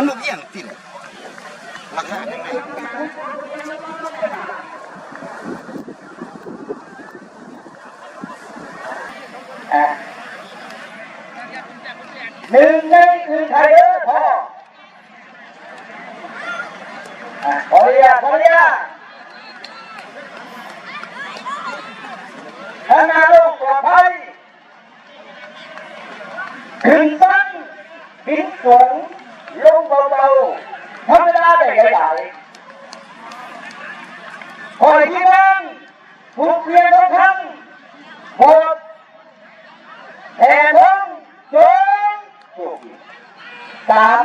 มันบ่เกี่ยงติดราคาจังไดอะหนึ่งในหนึ่งไทยเด้อพ่อขออนุญาตขออนุญาตทานาลูกปลอดภัยขึ้นตั้งหินสูง ลงเบาๆธรรมดาได้ใหญ่ๆคอยที่นั่งถูกเรียนทุกครั้งหดแต่ทั้งจนสาม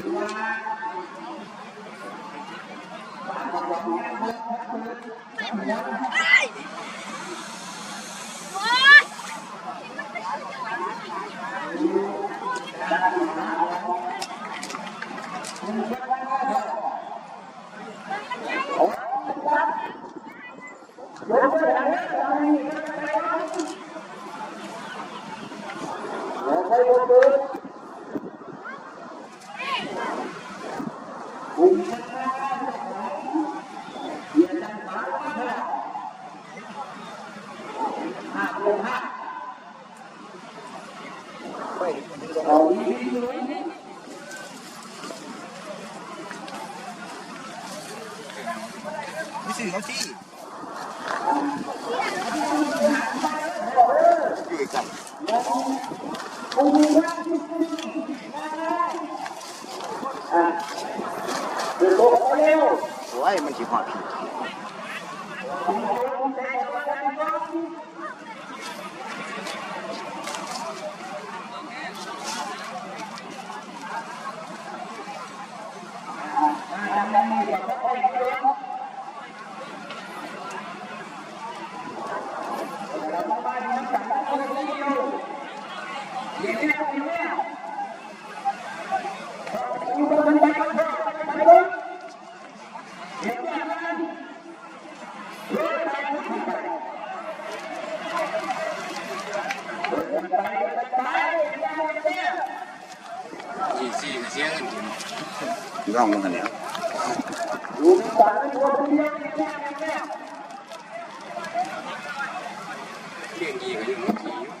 ไปยังโบยังปืนออกไปบนปืนกลุ่มเยียนดังฟ้าห้าลงห้าเอาดีๆเลย มีสื่อเขาที่อยู่อีกจังเดี๋ยวตัวเขาเร็วโอ้ยมันสิฮอด พี่สี่สี่เสียเงินกินร้องลงกันแล้วอยู่ในป่าในตัวคนเดียวเนี่ยเนี่ยเนี่ย เลี้ยงยีก็ยังไม่ขี่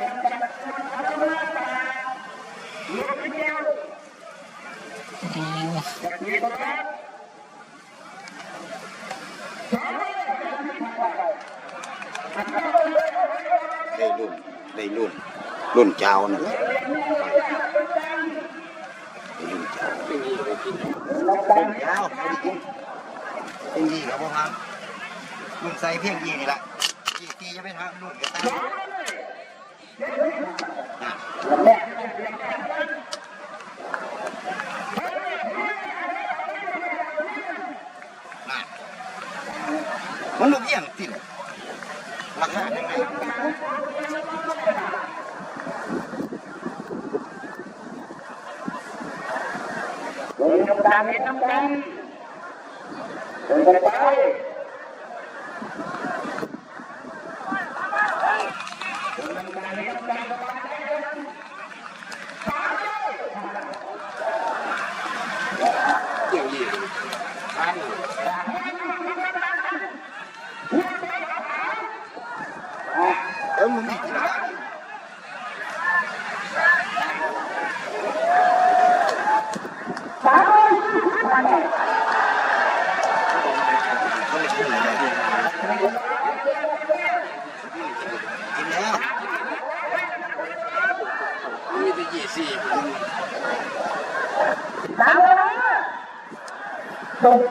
ได้รุ่น ได้รุ่น รุ่นเจ้านั่นแหล้รุ่นเจ้ารุ่นเจ้าเพียงยี่ครับพ่อครับลุ่นใส่เพียงยี่นี่แหละยี่ตีจะไม่ทำลุ่นกระตั้ง มันลูกเยี่ยงติดราคาเท่าไหร่เดินน้ำตาลเห็นน้ำกันเดินไปไปเพียงยี่ท่านเออมึงมีกินอะไร สามร้อยมาแน่ มันเลยกินเลยกินแล้ว มีแต่ยี่สี่สามร้อยตก